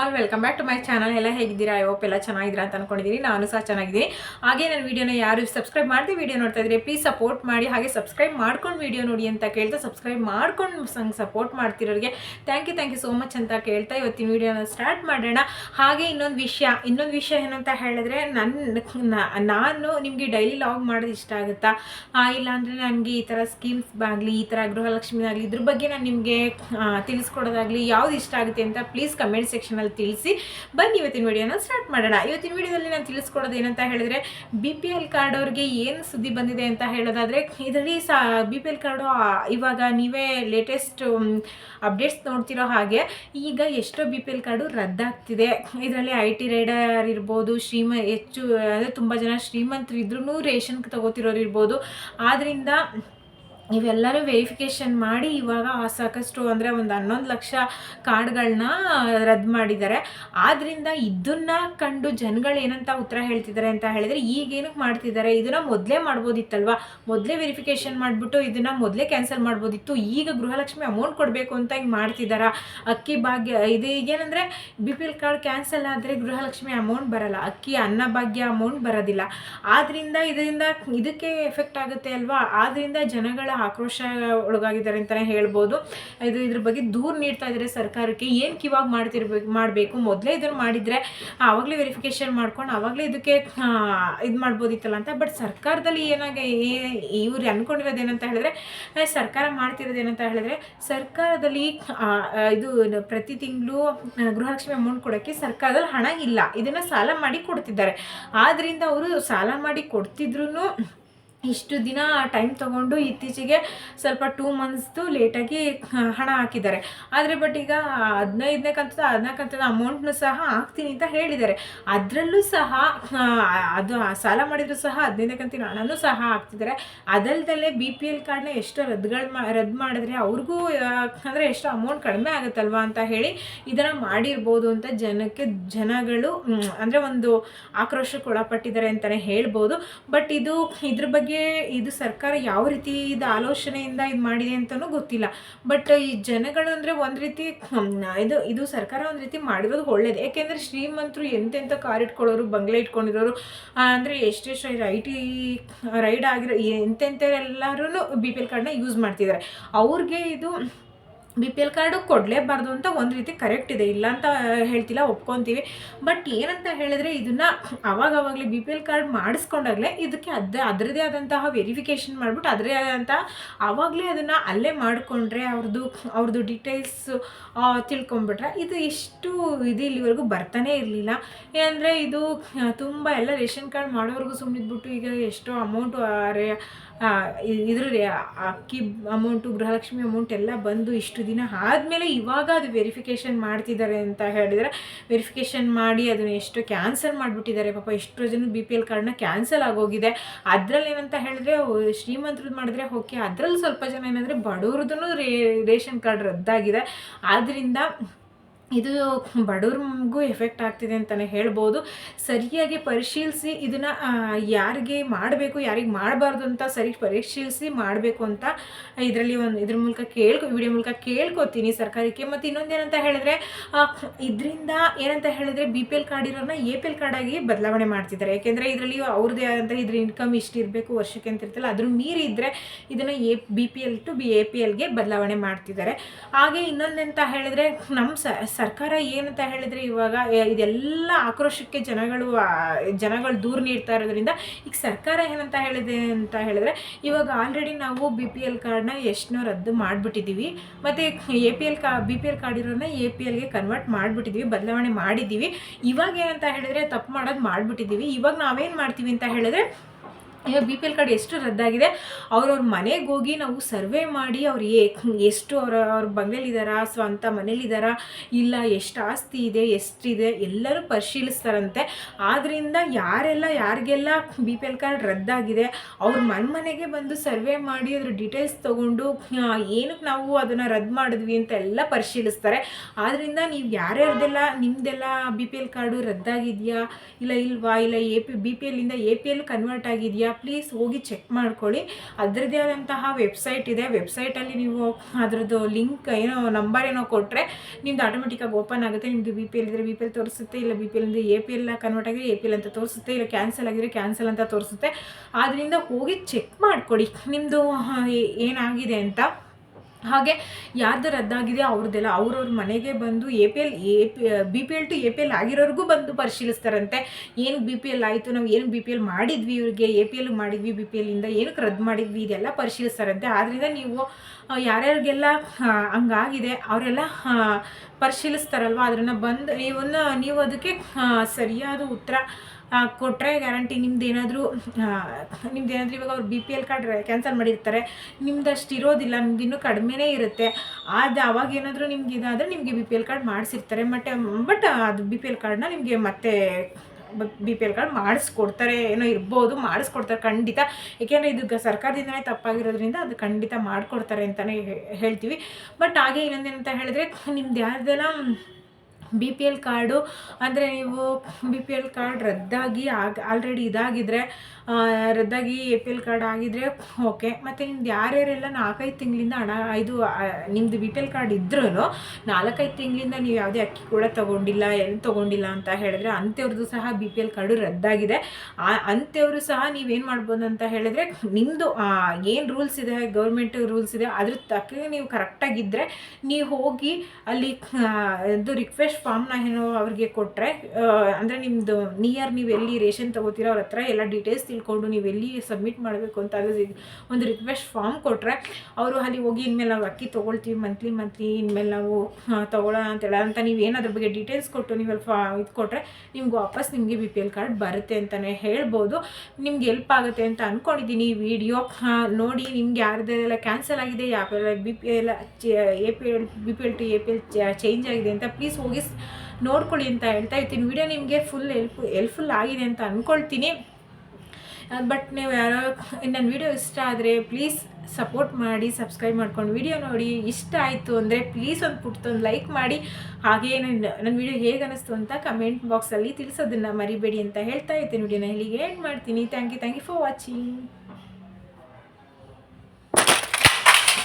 All welcome back to my channel. ಎಲ್ಲ ಹೇಗಿದ್ದೀರಾ? I ಎಲ್ಲ ಚೆನ್ನಾಗಿದ್ದೀರಾ ಅಂತ ಅನ್ಕೊಂಡಿದ್ದೀನಿ ನಾನು ಸಹ ಚೆನ್ನಾಗಿದ್ದೀನಿ. ಹಾಗೆ ನನ್ನ ವೀಡಿಯೋನ ಯಾರು ಸಬ್ಸ್ಕ್ರೈಬ್ ಮಾಡಿದೆ ವಿಡಿಯೋ ನೋಡ್ತಾ ಇದ್ರೆ ಪ್ಲೀಸ್ ಸಪೋರ್ಟ್ ಮಾಡಿ, ಹಾಗೆ ಸಬ್ಸ್ಕ್ರೈಬ್ ಮಾಡ್ಕೊಂಡು ವಿಡಿಯೋ ನೋಡಿ ಅಂತ ಕೇಳ್ತಾ ಸಬ್ಸ್ಕ್ರೈಬ್ ಮಾಡ್ಕೊಂಡು ಸಂಗ್ support ಮಾಡ್ತಿರೋರಿಗೆ thank you thank you so much ಅಂತ ಕೇಳ್ತಾ ಇವತ್ತಿನ ವೀಡಿಯೋನ ಸ್ಟಾರ್ಟ್ ಮಾಡೋಣ. ಹಾಗೆ ಇನ್ನೊಂದು ವಿಷಯ ಇನ್ನೊಂದು ವಿಷಯ ಏನಂತ ಹೇಳಿದ್ರೆ ನನ್ನ ನಾನು ನಿಮಗೆ ಡೈಲಿ ಲಾಗ್ ಮಾಡೋದು ಇಷ್ಟ ಆಗುತ್ತಾ? ಇಲ್ಲಾಂದರೆ ನನಗೆ ಈ ಥರ ಸ್ಕೀಮ್ಸ್ ಆಗಲಿ, ಈ ಥರ ಗೃಹಲಕ್ಷ್ಮಿ ಇದ್ರ ಬಗ್ಗೆ ನಾನು ನಿಮಗೆ ತಿಳಿಸ್ಕೊಡೋದಾಗಲಿ ಯಾವ್ದು ಇಷ್ಟ ಆಗುತ್ತೆ ಅಂತ ಪ್ಲೀಸ್ ಕಮೆಂಟ್ ಸೆಕ್ಷನಲ್ಲಿ ತಿಳಿಸಿ. ಬನ್ನಿ ಇವತ್ತಿನ ವಿಡಿಯೋನ ಸ್ಟಾರ್ಟ್ ಮಾಡೋಣ. ಇವತ್ತಿನ ವಿಡಿಯೋದಲ್ಲಿ ನಾನು ತಿಳಿಸ್ಕೊಡೋದು ಏನಂತ ಹೇಳಿದ್ರೆ ಬಿ ಪಿ ಎಲ್ ಕಾರ್ಡ್ ಅವ್ರಿಗೆ ಏನು ಸುದ್ದಿ ಬಂದಿದೆ ಅಂತ ಹೇಳೋದಾದರೆ, ಇದರಲ್ಲಿ ಸಾ ಬಿ ಪಿ ಎಲ್ ಕಾರ್ಡು ಇವಾಗ ನೀವೇ ಲೇಟೆಸ್ಟ್ ಅಪ್ಡೇಟ್ಸ್ ನೋಡ್ತಿರೋ ಹಾಗೆ, ಈಗ ಎಷ್ಟೋ ಬಿ ಪಿ ಎಲ್ ಕಾರ್ಡು ರದ್ದಾಗ್ತಿದೆ. ಇದರಲ್ಲಿ ಐ ಟಿ ರೈಡರ್ ಇರ್ಬೋದು, ಶ್ರೀಮ, ಹೆಚ್ಚು, ಅಂದರೆ ತುಂಬ ಜನ ಶ್ರೀಮಂತರು ಇದ್ರೂ ರೇಷನ್ ತಗೋತಿರೋರು ಇರ್ಬೋದು ಆದ್ದರಿಂದ ಇವೆಲ್ಲರೂ ವೆರಿಫಿಕೇಷನ್ ಮಾಡಿ ಇವಾಗ ಸಾಕಷ್ಟು ಅಂದರೆ ಒಂದು ಹನ್ನೊಂದು ಲಕ್ಷ ಕಾರ್ಡ್ಗಳನ್ನ ರದ್ದು ಮಾಡಿದ್ದಾರೆ. ಆದ್ದರಿಂದ ಇದನ್ನು ಕಂಡು ಜನಗಳು ಏನಂತ ಉತ್ತರ ಹೇಳ್ತಿದ್ದಾರೆ ಅಂತ ಹೇಳಿದರೆ ಈಗೇನಕ್ಕೆ ಮಾಡ್ತಿದ್ದಾರೆ? ಇದನ್ನು ಮೊದಲೇ ಮಾಡ್ಬೋದಿತ್ತಲ್ವಾ? ಮೊದಲೇ ವೆರಿಫಿಕೇಷನ್ ಮಾಡಿಬಿಟ್ಟು ಇದನ್ನು ಮೊದಲೇ ಕ್ಯಾನ್ಸಲ್ ಮಾಡ್ಬೋದಿತ್ತು. ಈಗ ಗೃಹಲಕ್ಷ್ಮಿ ಅಮೌಂಟ್ ಕೊಡಬೇಕು ಅಂತ ಹಿಂಗೆ ಮಾಡ್ತಿದ್ದಾರಾ? ಅಕ್ಕಿ ಭಾಗ್ಯ, ಇದು ಈಗೇನಂದರೆ B P L card cancel ಆದರೆ ಗೃಹಲಕ್ಷ್ಮಿ ಅಮೌಂಟ್ ಬರಲ್ಲ. ಅಕ್ಕಿ ಅನ್ನ ಭಾಗ್ಯ ಅಮೌಂಟ್ ಬರೋದಿಲ್ಲ. ಆದ್ದರಿಂದ ಇದರಿಂದ ಇದಕ್ಕೆ ಎಫೆಕ್ಟ್ ಆಗುತ್ತೆ ಅಲ್ವಾ? ಆದ್ದರಿಂದ ಜನಗಳ ಆಕ್ರೋಶ ಒಳಗಾಗಿದ್ದಾರೆ ಅಂತಲೇ ಹೇಳ್ಬೋದು. ಇದು ಇದ್ರ ಬಗ್ಗೆ ದೂರು ನೀಡ್ತಾ ಇದ್ದಾರೆ ಸರ್ಕಾರಕ್ಕೆ. ಏನು ಕಿವಾಗ ಮಾಡ್ತಿರ್ಬೇಕು ಮಾಡಬೇಕು? ಮೊದಲೇ ಇದನ್ನು ಮಾಡಿದರೆ ಆವಾಗಲೇ ವೆರಿಫಿಕೇಷನ್ ಮಾಡ್ಕೊಂಡು ಆವಾಗಲೇ ಇದಕ್ಕೆ ಇದು ಮಾಡ್ಬೋದಿತ್ತಲ್ಲ ಅಂತ. ಬಟ್ ಸರ್ಕಾರದಲ್ಲಿ ಏನಾಗ ಇವ್ರು ಅಂದ್ಕೊಂಡಿರೋದು ಏನಂತ ಹೇಳಿದ್ರೆ ಸರ್ಕಾರ ಮಾಡ್ತಿರೋದು ಏನಂತ ಹೇಳಿದ್ರೆ, ಸರ್ಕಾರದಲ್ಲಿ ಇದು ಪ್ರತಿ ತಿಂಗಳು ಗೃಹಲಕ್ಷ್ಮಿ ಅಮೌಂಟ್ ಕೊಡೋಕ್ಕೆ ಸರ್ಕಾರದಲ್ಲಿ ಹಣ ಇಲ್ಲ. ಇದನ್ನು ಸಾಲ ಮಾಡಿ ಕೊಡ್ತಿದ್ದಾರೆ. ಆದ್ದರಿಂದ ಅವರು ಸಾಲ ಮಾಡಿ ಕೊಡ್ತಿದ್ರು ಇಷ್ಟು ದಿನ ಟೈಮ್ ತೊಗೊಂಡು ಇತ್ತೀಚೆಗೆ ಸ್ವಲ್ಪ ಟೂ ಮಂತ್ಸ್ದು ಲೇಟಾಗಿ ಹಣ ಹಾಕಿದ್ದಾರೆ. ಆದರೆ ಬಟ್ ಈಗ ಹದಿನೈದನೇ ಕಂತದ ಹದಿನಾಲ್ಕು ಕಂತದ ಅಮೌಂಟ್ನು ಸಹ ಹಾಕ್ತೀನಿ ಅಂತ ಹೇಳಿದ್ದಾರೆ. ಅದರಲ್ಲೂ ಸಹ ಅದು ಸಾಲ ಮಾಡಿದರೂ ಸಹ ಹದಿನೈದನೇ ಕಂತಿನ ಹಣನೂ ಸಹ ಹಾಕ್ತಿದ್ದಾರೆ. ಅದಲ್ದಲ್ಲೇ ಬಿ ಪಿ ಎಲ್ ಕಾರ್ಡ್ನ ಎಷ್ಟು ರದ್ದುಗಳು ಮಾ, ರದ್ದು ಮಾಡಿದ್ರೆ ಅವ್ರಿಗೂ ಅಂದರೆ ಎಷ್ಟು ಅಮೌಂಟ್ ಕಡಿಮೆ ಆಗುತ್ತಲ್ವ ಅಂತ ಹೇಳಿ ಇದನ್ನು ಮಾಡಿರ್ಬೋದು ಅಂತ ಜನಕ್ಕೆ, ಜನಗಳು ಅಂದರೆ ಒಂದು ಆಕ್ರೋಶಕ್ಕೆ ಒಳಪಟ್ಟಿದ್ದಾರೆ ಅಂತಲೇ ಹೇಳ್ಬೋದು. ಬಟ್ ಇದು, ಇದ್ರ ಬಗ್ಗೆ ಇದು ಸರ್ಕಾರ ಯಾವ ರೀತಿ ಇದು ಆಲೋಚನೆಯಿಂದ ಇದು ಮಾಡಿದೆ ಅಂತಲೂ ಗೊತ್ತಿಲ್ಲ. ಬಟ್ ಈ ಜನಗಳು ಅಂದರೆ ಒಂದು ರೀತಿ ಇದು ಇದು ಸರ್ಕಾರ ಒಂದು ರೀತಿ ಮಾಡಿರೋದು ಒಳ್ಳೇದು. ಯಾಕೆಂದರೆ ಶ್ರೀಮಂತರು ಎಂತೆಂಥ ಕಾರ್ ಇಟ್ಕೊಳ್ಳೋರು, ಬಂಗ್ಲೆ ಇಟ್ಕೊಂಡಿರೋರು ಅಂದರೆ ಎಷ್ಟೆಷ್ಟು ಐ ಟಿ ರೈಡ್ ಆಗಿರೋ ಎಂತೆಂಥ ಎಲ್ಲರೂ ಬಿ ಪಿ ಎಲ್ ಕಾರ್ಡ್ನ ಯೂಸ್ ಮಾಡ್ತಿದ್ದಾರೆ. ಅವ್ರಿಗೆ ಇದು ಬಿ ಪಿ ಎಲ್ ಕಾರ್ಡು ಕೊಡಲೇಬಾರ್ದು ಅಂತ ಒಂದು ರೀತಿ ಕರೆಕ್ಟ್ ಇದೆ. ಇಲ್ಲ ಅಂತ ಹೇಳ್ತಿಲ್ಲ, ಒಪ್ಕೊತೀವಿ. ಬಟ್ ಏನಂತ ಹೇಳಿದ್ರೆ ಇದನ್ನು ಅವಾಗವಾಗಲೇ ಬಿ ಪಿ ಎಲ್ ಕಾರ್ಡ್ ಮಾಡಿಸ್ಕೊಂಡಾಗಲೇ ಇದಕ್ಕೆ ಅದ ಅದರದೇ ಆದಂತಹ ವೆರಿಫಿಕೇಷನ್ ಮಾಡಿಬಿಟ್ಟು ಅದರದೇ ಆದಂತಹ ಆವಾಗಲೇ ಅದನ್ನು ಅಲ್ಲೇ ಮಾಡಿಕೊಂಡ್ರೆ ಅವ್ರದ್ದು ಅವ್ರದ್ದು ಡೀಟೇಲ್ಸ್ ತಿಳ್ಕೊಂಬಿಟ್ರೆ ಇದು ಎಷ್ಟು ಇದು ಇಲ್ಲಿವರೆಗೂ ಬರ್ತಾನೆ ಇರಲಿಲ್ಲ. ಏನಂದರೆ ಇದು ತುಂಬ ಎಲ್ಲ ರೇಷನ್ ಕಾರ್ಡ್ ಮಾಡೋವರೆಗೂ ಸುಮ್ಮನಿದ್ಬಿಟ್ಟು ಈಗ ಎಷ್ಟೋ ಅಮೌಂಟು ಇದ್ರ ಅಕ್ಕಿ ಅಮೌಂಟು ಗೃಹಲಕ್ಷ್ಮಿ ಅಮೌಂಟ್ ಎಲ್ಲ ಬಂದು ಇಷ್ಟು ದಿನ ಆದಮೇಲೆ ಇವಾಗ ಅದು ವೆರಿಫಿಕೇಷನ್ ಮಾಡ್ತಿದ್ದಾರೆ ಅಂತ ಹೇಳಿದರೆ ವೆರಿಫಿಕೇಷನ್ ಮಾಡಿ ಅದನ್ನು ಎಷ್ಟು ಕ್ಯಾನ್ಸಲ್ ಮಾಡಿಬಿಟ್ಟಿದ್ದಾರೆ. ಪಾಪ ಎಷ್ಟೋ ಜನ ಬಿ ಪಿ ಎಲ್ ಕಾರ್ಡ್ನ ಕ್ಯಾನ್ಸಲ್ ಆಗೋಗಿದೆ. ಅದರಲ್ಲಿ ಏನಂತ ಹೇಳಿದ್ರೆ ಶ್ರೀಮಂತರದ್ದು ಮಾಡಿದ್ರೆ ಓಕೆ ಅದರಲ್ಲಿ ಸ್ವಲ್ಪ ಜನ ಏನಂದರೆ ಬಡವ್ರದ್ದು ರೇ, ರೇಷನ್ ಕಾರ್ಡ್ ರದ್ದಾಗಿದೆ. ಆದ್ದರಿಂದ ಇದು ಬಡವ್ರಿಗೂ ಎಫೆಕ್ಟ್ ಆಗ್ತಿದೆ ಅಂತಲೇ ಹೇಳ್ಬೋದು. ಸರಿಯಾಗಿ ಪರಿಶೀಲಿಸಿ ಇದನ್ನು ಯಾರಿಗೆ ಮಾಡಬೇಕು, ಯಾರಿಗೆ ಮಾಡಬಾರ್ದು ಅಂತ ಸರಿ ಪರಿಶೀಲಿಸಿ ಮಾಡಬೇಕು ಅಂತ ಇದರಲ್ಲಿ ಒಂದು, ಇದ್ರ ಮೂಲಕ ಕೇಳ್ಕೊ ವಿಡಿಯೋ ಮೂಲಕ ಕೇಳ್ಕೊತೀನಿ ಸರ್ಕಾರಕ್ಕೆ. ಮತ್ತು ಇನ್ನೊಂದೇನಂತ ಹೇಳಿದ್ರೆ ಇದರಿಂದ ಏನಂತ ಹೇಳಿದ್ರೆ ಬಿ ಪಿ ಎಲ್ ಕಾರ್ಡ್ ಇರೋರನ್ನ ಎ ಪಿ ಎಲ್ ಕಾರ್ಡಾಗಿ ಬದಲಾವಣೆ ಮಾಡ್ತಿದ್ದಾರೆ. ಯಾಕೆಂದರೆ ಇದರಲ್ಲಿ ಅವ್ರದ್ದೇ ಆದಂಥ ಇದ್ರ ಇನ್ಕಮ್ ಇಷ್ಟು ಇರಬೇಕು, ವರ್ಷಕ್ಕೆ ಅಂತ ಇರ್ತಲ್ಲ, ಅದ್ರ ಮೀರಿ ಇದ್ದರೆ ಇದನ್ನು A B P L to B A P ಎಲ್ಗೆ ಬದಲಾವಣೆ ಮಾಡ್ತಿದ್ದಾರೆ. ಹಾಗೆ ಇನ್ನೊಂದೆಂತ ಹೇಳಿದ್ರೆ ನಮ್ಮ ಸರ್ಕಾರ ಏನಂತ ಹೇಳಿದರೆ ಇವಾಗ ಇದೆಲ್ಲ ಆಕ್ರೋಶಕ್ಕೆ ಜನಗಳು ಜನಗಳು ದೂರ ನೀಡ್ತಾ ಇರೋದ್ರಿಂದ ಈಗ ಸರ್ಕಾರ ಏನಂತ ಹೇಳಿದೆ ಅಂತ ಹೇಳಿದ್ರೆ, ಇವಾಗ ಆಲ್ರೆಡಿ ನಾವು ಬಿ ಪಿ ಎಲ್ ಕಾರ್ಡ್ನ ಎಷ್ಟನ್ನೋ ರದ್ದು ಮಾಡಿಬಿಟ್ಟಿದ್ದೀವಿ. ಮತ್ತು ಎ ಪಿ ಎಲ್ ಕಾ ಬಿ ಪಿ ಎಲ್ ಕಾರ್ಡ್ ಇರೋದನ್ನ ಎ ಪಿ ಎಲ್ಗೆ ಕನ್ವರ್ಟ್ ಮಾಡಿಬಿಟ್ಟಿದ್ದೀವಿ, ಬದಲಾವಣೆ ಮಾಡಿದ್ದೀವಿ. ಇವಾಗ ಏನಂತ ಹೇಳಿದ್ರೆ ತಪ್ಪು ಮಾಡೋದು ಮಾಡಿಬಿಟ್ಟಿದ್ದೀವಿ. ಇವಾಗ ನಾವೇನು ಮಾಡ್ತೀವಿ ಅಂತ ಹೇಳಿದ್ರೆ ಇವಾಗ ಬಿ ಪಿ ಎಲ್ ಕಾರ್ಡ್ ಎಷ್ಟು ರದ್ದಾಗಿದೆ? ಅವ್ರವ್ರ ಮನೆಗೆ ಹೋಗಿ ನಾವು ಸರ್ವೆ ಮಾಡಿ ಅವ್ರು ಏ ಎಷ್ಟು ಅವ್ರ ಅವ್ರ ಬಂಗಲಿದ್ದಾರಾ ಸ್ವಂತ ಮನೇಲಿದ್ದಾರಾ ಇಲ್ಲ ಎಷ್ಟು ಆಸ್ತಿ ಇದೆ, ಎಷ್ಟಿದೆ, ಎಲ್ಲರೂ ಪರಿಶೀಲಿಸ್ತಾರಂತೆ. ಆದ್ದರಿಂದ ಯಾರೆಲ್ಲ, ಯಾರಿಗೆಲ್ಲ ಬಿ ಪಿ ಎಲ್ ಕಾರ್ಡ್ ರದ್ದಾಗಿದೆ, ಅವ್ರ ಮನೆ ಮನೆಗೆ ಬಂದು ಸರ್ವೆ ಮಾಡಿ ಅದ್ರ ಡೀಟೇಲ್ಸ್ ತೊಗೊಂಡು ಏನಕ್ಕೆ ನಾವು ಅದನ್ನು ರದ್ದು ಮಾಡಿದ್ವಿ ಅಂತ ಎಲ್ಲ ಪರಿಶೀಲಿಸ್ತಾರೆ. ಆದ್ದರಿಂದ ನೀವು ಯಾರ್ಯಾರ್ದೆಲ್ಲ ನಿಮ್ಮದೆಲ್ಲ ಬಿ ಪಿ ಎಲ್ ಕಾರ್ಡು ರದ್ದಾಗಿದೆಯಾ? ಇಲ್ಲ ಇಲ್ವಾ? ಇಲ್ಲ ಎ ಪಿ ಬಿ ಪಿ ಎಲ್ಲಿಂದ ಎ ಪಿ ಎಲ್ ಕನ್ವರ್ಟ್ ಆಗಿದೆಯಾ? ಪ್ಲೀಸ್ ಹೋಗಿ ಚೆಕ್ ಮಾಡ್ಕೊಳ್ಳಿ. ಅದರದ್ದೇ ಆದಂತಹ ವೆಬ್ಸೈಟ್ ಇದೆ. ವೆಬ್ಸೈಟಲ್ಲಿ ನೀವು ಅದರದ್ದು ಲಿಂಕ್ ಏನೋ ನಂಬರ್ ಏನೋ ಕೊಟ್ಟರೆ ನಿಮ್ದು ಆಟೋಮೆಟಿಕ್ಕಾಗಿ ಓಪನ್ ಆಗುತ್ತೆ. ನಿಮ್ಮದು ಬಿ ಪಿ ಎಲ್ ಇದ್ದರೆ ಬಿ ಪಿ ಎಲ್ ತೋರಿಸುತ್ತೆ, ಇಲ್ಲ B P L A P L convert ಆಗಿ ಎ ಪಿ ಎಲ್ ಅಂತ ತೋರಿಸುತ್ತೆ, ಇಲ್ಲ ಕ್ಯಾನ್ಸಲ್ ಆಗಿದ್ರೆ ಕ್ಯಾನ್ಸಲ್ ಅಂತ ತೋರಿಸುತ್ತೆ. ಆದ್ದರಿಂದ ಹೋಗಿ ಚೆಕ್ ಮಾಡಿಕೊಡಿ ನಿಮ್ಮದು ಏನಾಗಿದೆ ಅಂತ. ಹಾಗೆ ಯಾರ್ದು ರದ್ದಾಗಿದೆ ಅವ್ರದ್ದೆಲ್ಲ ಅವ್ರವ್ರ ಮನೆಗೆ ಬಂದು A P L A P B P L to A P L ಆಗಿರೋರ್ಗೂ ಬಂದು ಪರಿಶೀಲಿಸ್ತಾರಂತೆ. ಏನು ಬಿ ಪಿ ಎಲ್ ಆಯಿತು, ನಾವು ಏನು ಬಿ ಪಿ ಎಲ್ ಮಾಡಿದ್ವಿ ಇವ್ರಿಗೆ ಎ ಪಿ ಎಲ್ ಮಾಡಿದ್ವಿ ಬಿ ಪಿ ಎಲ್ಲಿಂದ ಏನಕ್ಕೆ ರದ್ದು ಮಾಡಿದ್ವಿ, ಇದೆಲ್ಲ ಪರಿಶೀಲಿಸ್ತಾರಂತೆ. ಆದ್ದರಿಂದ ನೀವು ಯಾರ್ಯಾರಿಗೆಲ್ಲ ಹಂಗಾಗಿದೆ, ಅವರೆಲ್ಲ ಪರಿಶೀಲಿಸ್ತಾರಲ್ವ? ಅದನ್ನು ಬಂದು, ನೀವನ್ನು, ನೀವು ಅದಕ್ಕೆ ಸರಿಯಾದ ಉತ್ತರ ಕೊಟ್ಟರೆ ಗ್ಯಾರಂಟಿ ನಿಮ್ದು ಏನಾದರೂ ನಿಮ್ದು ಏನಾದರೂ ಇವಾಗ ಅವ್ರು B P L card cancel ಮಾಡಿರ್ತಾರೆ, ನಿಮ್ದು ಅಷ್ಟು ಇರೋದಿಲ್ಲ, ನಿಮ್ದು ಇನ್ನೂ ಕಡಿಮೆನೇ ಇರುತ್ತೆ. ಅದು ಅವಾಗ ಏನಾದರೂ ನಿಮ್ಗೆ ಇದಾದರೆ ನಿಮಗೆ ಬಿ ಪಿ ಎಲ್ ಕಾರ್ಡ್ ಮಾಡಿಸಿರ್ತಾರೆ. ಮತ್ತೆ ಬಟ್ ಅದು ಬಿ ಪಿ ಎಲ್ ಕಾರ್ಡ್ನ ನಿಮಗೆ ಮತ್ತೆ ಬಿ ಪಿ ಎಲ್ ಕಾರ್ಡ್ ಮಾಡಿಸ್ಕೊಡ್ತಾರೆ, ಏನೋ ಇರ್ಬೋದು, ಮಾಡಿಸ್ಕೊಡ್ತಾರೆ ಖಂಡಿತ. ಏಕೆಂದರೆ ಇದು ಸರ್ಕಾರದಿಂದಲೇ ತಪ್ಪಾಗಿರೋದ್ರಿಂದ ಅದು ಖಂಡಿತ ಮಾಡಿಕೊಡ್ತಾರೆ ಅಂತಲೇ ಹೇಳ್ತೀವಿ. ಬಟ್ ಹಾಗೆ ಇನ್ನೊಂದೇನಂತ ಹೇಳಿದ್ರೆ, ನಿಮ್ದು ಯಾರ್ದೆಲ್ಲ ಬಿ ಪಿ ಎಲ್ ಕಾರ್ಡು, ಅಂದರೆ ನೀವು ಬಿ ಪಿ ಎಲ್ ಕಾರ್ಡ್ ರದ್ದಾಗಿ ಆಗ ಆಲ್ರೆಡಿ ಇದಾಗಿದ್ದರೆ ರದ್ದಾಗಿ ಎ ಪಿ ಎಲ್ ಕಾರ್ಡ್ ಆಗಿದ್ದರೆ ಓಕೆ ಮತ್ತು ನಿಮ್ದು ಯಾರ್ಯಾರೆಲ್ಲ ನಾಲ್ಕೈದು ತಿಂಗಳಿಂದ ಹಣ, ಇದು ನಿಮ್ಮದು ಬಿ ಪಿ ಎಲ್ ಕಾರ್ಡ್ ಇದ್ರೂ ನಾಲ್ಕೈದು ತಿಂಗಳಿಂದ ನೀವು ಯಾವುದೇ ಅಕ್ಕಿ ಕೂಡ ತೊಗೊಂಡಿಲ್ಲ ಎಲ್ಲಿ ತೊಗೊಂಡಿಲ್ಲ ಅಂತ ಹೇಳಿದ್ರೆ ಅಂಥವ್ರದ್ದು ಸಹ ಬಿ ಪಿ ಎಲ್ ಕಾರ್ಡು ರದ್ದಾಗಿದೆ. ಅಂಥವರು ಸಹ ನೀವೇನು ಮಾಡ್ಬೋದು ಅಂತ ಹೇಳಿದ್ರೆ ನಿಮ್ಮದು ಏನು ರೂಲ್ಸ್ ಇದೆ ಗೌರ್ಮೆಂಟ್ ರೂಲ್ಸ್ ಇದೆ, ಅದ್ರ ತಕ್ಕ ನೀವು ಕರೆಕ್ಟಾಗಿದ್ದರೆ ನೀವು ಹೋಗಿ ಅಲ್ಲಿ ಇದು ರಿಕ್ವೆಸ್ಟ್ ಫಾರ್ಮ್ನ ಏನೋ ಅವ್ರಿಗೆ ಕೊಟ್ಟರೆ ಅಂದರೆ ನಿಮ್ಮದು ನಿಯರ್ ನೀವು ಎಲ್ಲಿ ರೇಷನ್ ತೊಗೋತೀರೋ ಅವ್ರ ಹತ್ರ ಎಲ್ಲ ಡೀಟೇಲ್ಸ್ ತಿಳ್ಕೊಂಡು ನೀವು ಎಲ್ಲಿ ಸಬ್ಮಿಟ್ ಮಾಡಬೇಕು ಅಂತ ಒಂದು ರಿಕ್ವೆಸ್ಟ್ ಫಾರ್ಮ್ ಕೊಟ್ಟರೆ ಅವರು ಅಲ್ಲಿ ಹೋಗಿ ಇನ್ಮೇಲೆ ನಾವು ಅಕ್ಕಿ ತೊಗೊಳ್ತೀವಿ ಮಂತ್ಲಿ ಮಂತ್ಲಿ ಇನ್ಮೇಲೆ ನಾವು ತೊಗೊಳ್ಳೋಣ ಅಂತೇಳ ಅಂತ ನೀವು ಏನಾದ್ರ ಬಗ್ಗೆ ಡೀಟೇಲ್ಸ್ ಕೊಟ್ಟು ನೀವು ಫಾ ಇದು ಕೊಟ್ಟರೆ ನಿಮ್ಗೆ ವಾಪಸ್ ನಿಮಗೆ ಬಿ ಪಿ ಎಲ್ ಕಾರ್ಡ್ ಬರುತ್ತೆ ಅಂತಲೇ ಹೇಳ್ಬೋದು. ನಿಮ್ಗೆ ಎಲ್ಪ್ ಆಗುತ್ತೆ ಅಂತ ಅಂದ್ಕೊಂಡಿದ್ದೀನಿ ಈ ವಿಡಿಯೋ ನೋಡಿ ನಿಮ್ಗೆ ಯಾರ್ದೆಲ್ಲ ಕ್ಯಾನ್ಸಲ್ ಆಗಿದೆ ಯಾವ B P L A P L B P L to A P L change ಆಗಿದೆ ಅಂತ ಪ್ಲೀಸ್ ಹೋಗಿ ನೋಡ್ಕೊಳ್ಳಿ ಅಂತ ಹೇಳ್ತಾ ಇರ್ತೀನಿ ವಿಡಿಯೋ ನಿಮಗೆ ಫುಲ್ ಹೆಲ್ಪ್ ಹೆಲ್ಪ್ಫುಲ್ ಆಗಿದೆ ಅಂತ ಅಂದ್ಕೊಳ್ತೀನಿ ಬಟ್ ನೀವು ಯಾರೋ ನನ್ನ ವಿಡಿಯೋ ಇಷ್ಟ ಆದರೆ ಪ್ಲೀಸ್ ಸಪೋರ್ಟ್ ಮಾಡಿ ಸಬ್ಸ್ಕ್ರೈಬ್ ಮಾಡ್ಕೊಂಡು. ವಿಡಿಯೋ ನೋಡಿ ಇಷ್ಟ ಆಯಿತು ಅಂದರೆ ಪ್ಲೀಸ್ ಒಂದು ಪುಟ್ಟೊಂದು ಲೈಕ್ ಮಾಡಿ. ಹಾಗೇ ನನ್ನ ನನ್ನ ವಿಡಿಯೋ ಹೇಗೆ ಅನ್ನಿಸ್ತು ಅಂತ ಕಮೆಂಟ್ ಬಾಕ್ಸಲ್ಲಿ ತಿಳಿಸೋದನ್ನು ಮರಿಬೇಡಿ ಅಂತ ಹೇಳ್ತಾ ಇರ್ತೀನಿ ವಿಡಿಯೋನ ಇಲ್ಲಿಗೆ ಏನು ಮಾಡ್ತೀನಿ. Thank you thank you for watching